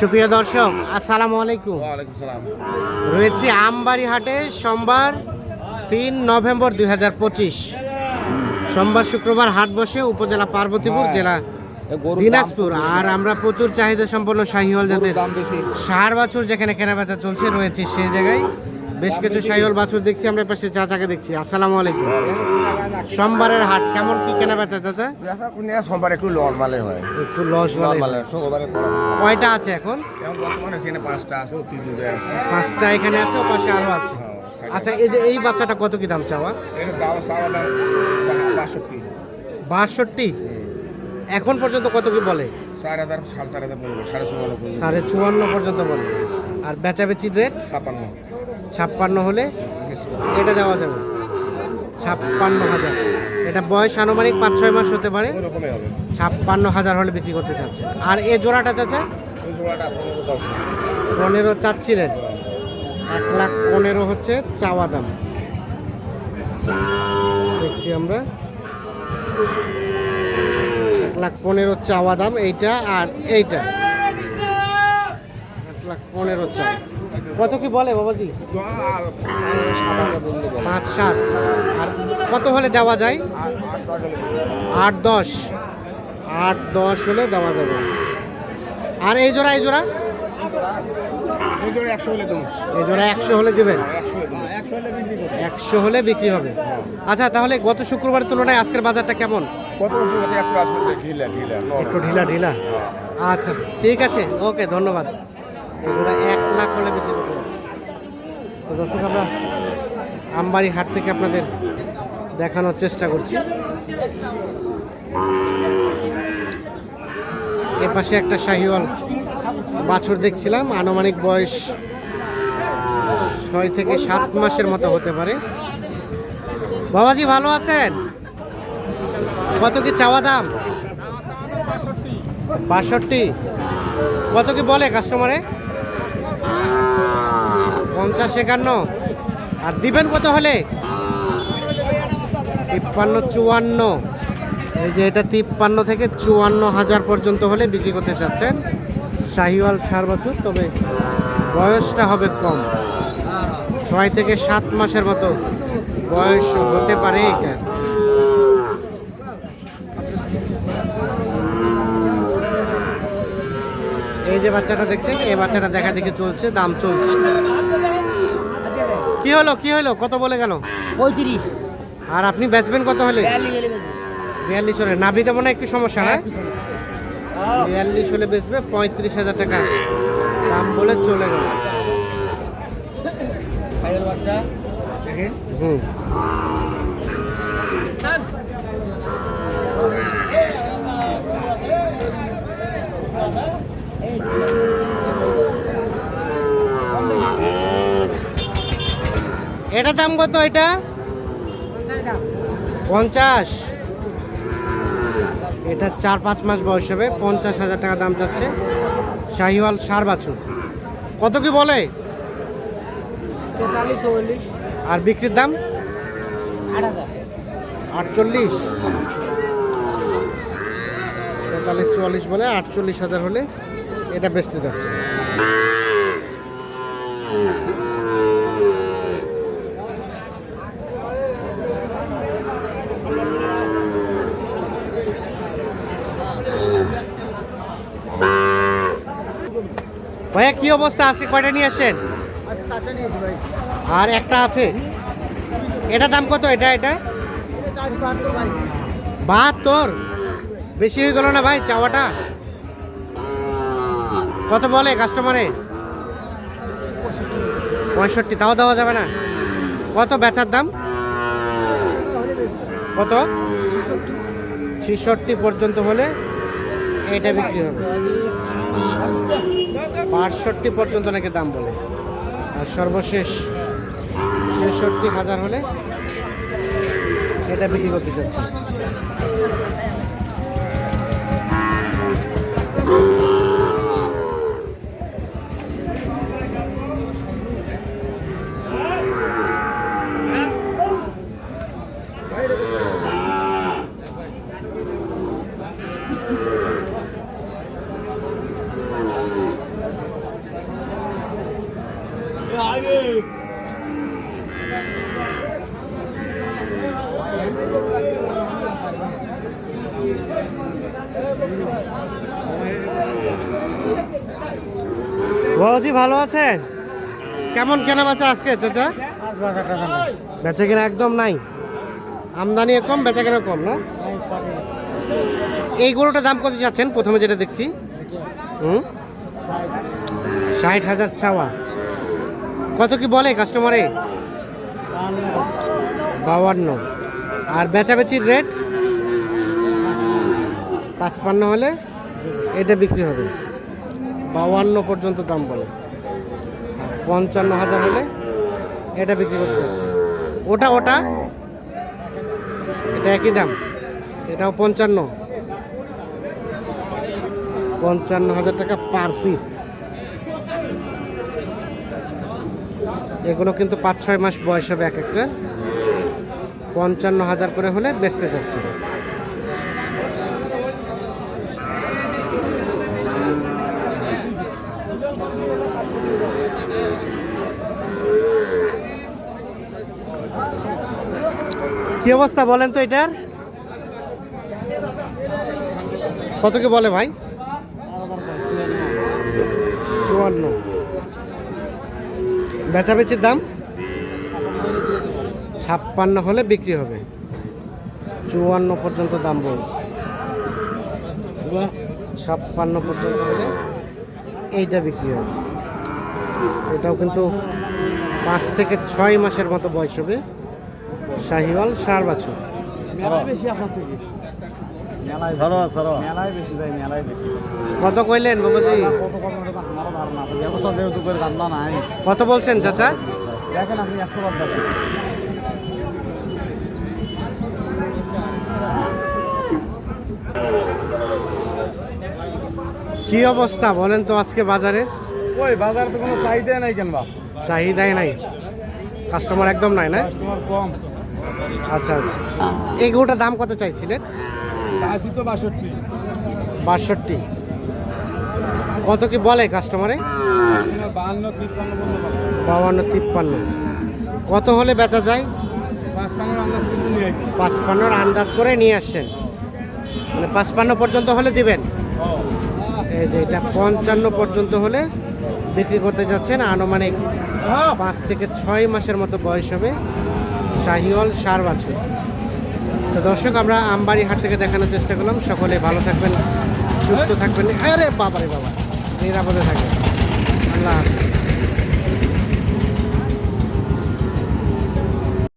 সুপ্রিয় দর্শক আসসালামু আলাইকুম। রয়েছে আমবাড়ি হাটে সোমবার তিন নভেম্বর দুই হাজার পঁচিশ। সোমবার শুক্রবার হাট বসে উপজেলা পার্বতীপুর হ্যাঁ। জেলা দিনাজপুর। আর আমরা প্রচুর চাহিদা সম্পন্ন শাহিওয়াল জাতের সার বাছুর যেখানে কেনাবেচা চলছে রয়েছে সেই জায়গায়। বেশ কিছু শাহিওয়াল বাছুর দেখছি আমরা পাশে চাচাকে দেখছি। আসসালামু আলাইকুম। সোমবারের হাট কেমন কি চাচা? বেচা কিনে সোমবার একটু নর্মালে হয়। একটু লস নর্মালে হয়। কয়টা আছে এখন? এখন বর্তমানে এখানে পাঁচটা আছে অতি দূরে আছে। পাঁচটা এখানে আছে ও পাশে আরও আছে। হ্যাঁ, আচ্ছা এই যে এই বাচ্চাটা কত কি দাম চাওয়া? এর দাম চাওয়া দাম বাষট্টি। বাষট্টি। এখন পর্যন্ত কত কি বলে? হাজার সাড়ে চার হাজার সাড়ে চুয়ান্ন সাড়ে চুয়ান্ন পর্যন্ত বলে। আর বেচাবেচির রেট? ছাপান্ন। ছাপ্পান্ন হলে এটা দেওয়া যাবে। ছাপ্পান্ন হাজার। এটা বয়স আনুমানিক পাঁচ ছয় মাস হতে পারে। ছাপ্পান্ন হাজার হলে বিক্রি করতে চাচ্ছে। আর এ জোড়াটা চাচা? জোড়াটা পনেরো চাচ্ছিলেন। এক লাখ পনেরো হচ্ছে চাওয়া দাম। দেখছি আমরা। এক লাখ পনেরো চাওয়া দাম এইটা আর এইটা। এক লাখ পনেরো চা কত কি বলে বাবাজি? বলে। পাঁচ সাত। আর কত হলে দেওয়া যায়? আট দশ আট দশ। হলে দেওয়া যাবে। আর এই জোড়া এই জোড়া? এই জোড়া একশো হলে দেবো। এই জোড়া একশো হলে দেবেন? একশো হলে দেবো। একশো হলে বিক্রি হবে। আচ্ছা তাহলে গত শুক্রবারের তুলনায় আজকের বাজারটা কেমন? ঢিলা ঢিলা একটু ঢিলা ঢিলা। আচ্ছা ঠিক আছে। ওকে ধন্যবাদ। এগুলো এক লাখ হলে বিক্রি করতে। তো দর্শক, আমরা আমবাড়ি হাট থেকে আপনাদের দেখানোর চেষ্টা করছি। এ পাশে একটা শাহিওয়াল বাছুর দেখছিলাম। আনুমানিক বয়স ছয় থেকে সাত মাসের মতো হতে পারে। বাবাজি, ভালো আছেন? কত কি চাওয়া দাম? বাষট্টি। কত কি বলে কাস্টমারে পঞ্চাশ একান্ন। আর দিবেন কত হলে? তিপ্পান্ন চুয়ান্ন। এই যে এটা তিপ্পান্ন থেকে চুয়ান্ন হাজার পর্যন্ত হলে বিক্রি করতে চাচ্ছেন শাহিওয়াল সার বছর তবে বয়সটা হবে কম। ছয় থেকে সাত মাসের মতো বয়স হতে পারে এটা। এই যে বাচ্চাটা দেখছেন, এই বাচ্চাটা দেখা দেখে চলছে, দাম চলছে। কি হলো কি হলো? কত বলে গেল? পঁয়ত্রিশ। আর আপনি বেচবেন কত হলে? বিয়াল্লিশ হলে নাভিতে মনে হয় একটু সমস্যা না? বিয়াল্লিশ হলে বেচবে পঁয়ত্রিশ হাজার টাকা। দাম বলে চলে গেল। বাচ্চা হুম। এটা দাম কত এটা? পঞ্চাশ। এটা চার পাঁচ মাস বয়স হবে পঞ্চাশ হাজার টাকা দাম চাচ্ছে শাহিওয়াল সার বাছুর। কত কি বলে? আর বিক্রির দাম? আটচল্লিশ। তেতাল্লিশ চুয়াল্লিশ বলে আটচল্লিশ হাজার হলে এটা বেচতে যাচ্ছে। কি অবস্থা আজকে? কয়টা নিয়ে আসেন? আর একটা আছে? এটা দাম কত এটা এটা? বাহাত্তর বেশি হয়ে গেল না ভাই চাওয়াটা? কত বলে কাস্টমারে? পঁয়ষট্টি। তাও দেওয়া যাবে না। কত বেচার দাম? কত? ছিষট্টি পর্যন্ত হলে এটা বিক্রি হবে। বাষট্টি পর্যন্ত নাকি দাম বলে। আর সর্বশেষ ছেষট্টি হাজার হলে এটা বিক্রি করতে চাচ্ছি। বাবাজি, ভালো আছেন? কেমন কেনা বেচা আজকে চাচা? বেচা কেনা একদম নাই। আমদানি কম, বেচা কেনা কম, না? এই গরুটার দাম কত যাচ্ছেন? প্রথমে যেটা দেখছি। হুম? ষাট হাজার চাওয়া। কত কি বলে কাস্টমারে? বাউান্ন আর বেচাবেচির রেট পাঁচপান্ন হলে এটা বিক্রি হবে। বাউান্ন পর্যন্ত দাম বলে। পঞ্চান্ন হাজার হলে এটা বিক্রি করতে হচ্ছে। ওটা ওটা, এটা একই দাম। এটাও পঞ্চান্ন। পঞ্চান্ন হাজার টাকা পার পিস এগুলো কিন্তু পাঁচ, ছয় মাস বয়স হবে এক একটা। পঞ্চান্ন হাজার করে হলে বেচতে যাচ্ছে। কি অবস্থা বলেন তো এটার? কত কি বলে ভাই? চুয়ান্ন। বেচাবেচির দাম? ছাপ্পান্ন হলে বিক্রি হবে। চুয়ান্ন পর্যন্ত দাম বলছে। ছাপ্পান্ন পর্যন্ত হলে এইটা বিক্রি হবে। এটাও কিন্তু পাঁচ থেকে ছয় মাসের মতো বয়স হবে। শাহিওয়াল সার বাছুর ধরো ধরো। মেলায় বেশি ভাই মেলায় বেশি। কত কইলেন বাবাজি? কত কত আমারও ধারণা আছে ব্যবসা যেহেতু করে ধান্দা নাই। কত বলছেন চাচা? দেখেন আপনি একশো বার দেখেন। কি অবস্থা বলেন তো আজকে বাজারে? ওই বাজারে তো কোনো চাহিদা নাই কেন বা চাহিদাই নাই। কাস্টমার একদম নাই না? কাস্টমার কম। আচ্ছা আচ্ছা। এই গরুটার দাম কত চাইছিলেন? আশি তো বাষট্টি। বাষট্টি। কত কি বলে কাস্টমারে বাহান্ন তিপ্পান্ন। তিপ্পান্ন কত হলে বেচা যায়? পাঁচপান্নর আন্দাজ করে নিয়ে আসছেন। মানে পাঁচপান্ন পর্যন্ত হলে দিবেন? এই যে এটা পঞ্চান্ন পর্যন্ত হলে বিক্রি করতে যাচ্ছেন। আনুমানিক পাঁচ থেকে ছয় মাসের মতো বয়স হবে শাহিওয়াল সার বাছুর। তো দর্শক, আমরা আমবাড়ি হাট থেকে দেখানোর চেষ্টা করলাম। সকলে ভালো থাকবেন, সুস্থ থাকবেন। আরে বাবারে বাবা, নিরাপদে থাকবেন। আল্লাহ হাফিজ।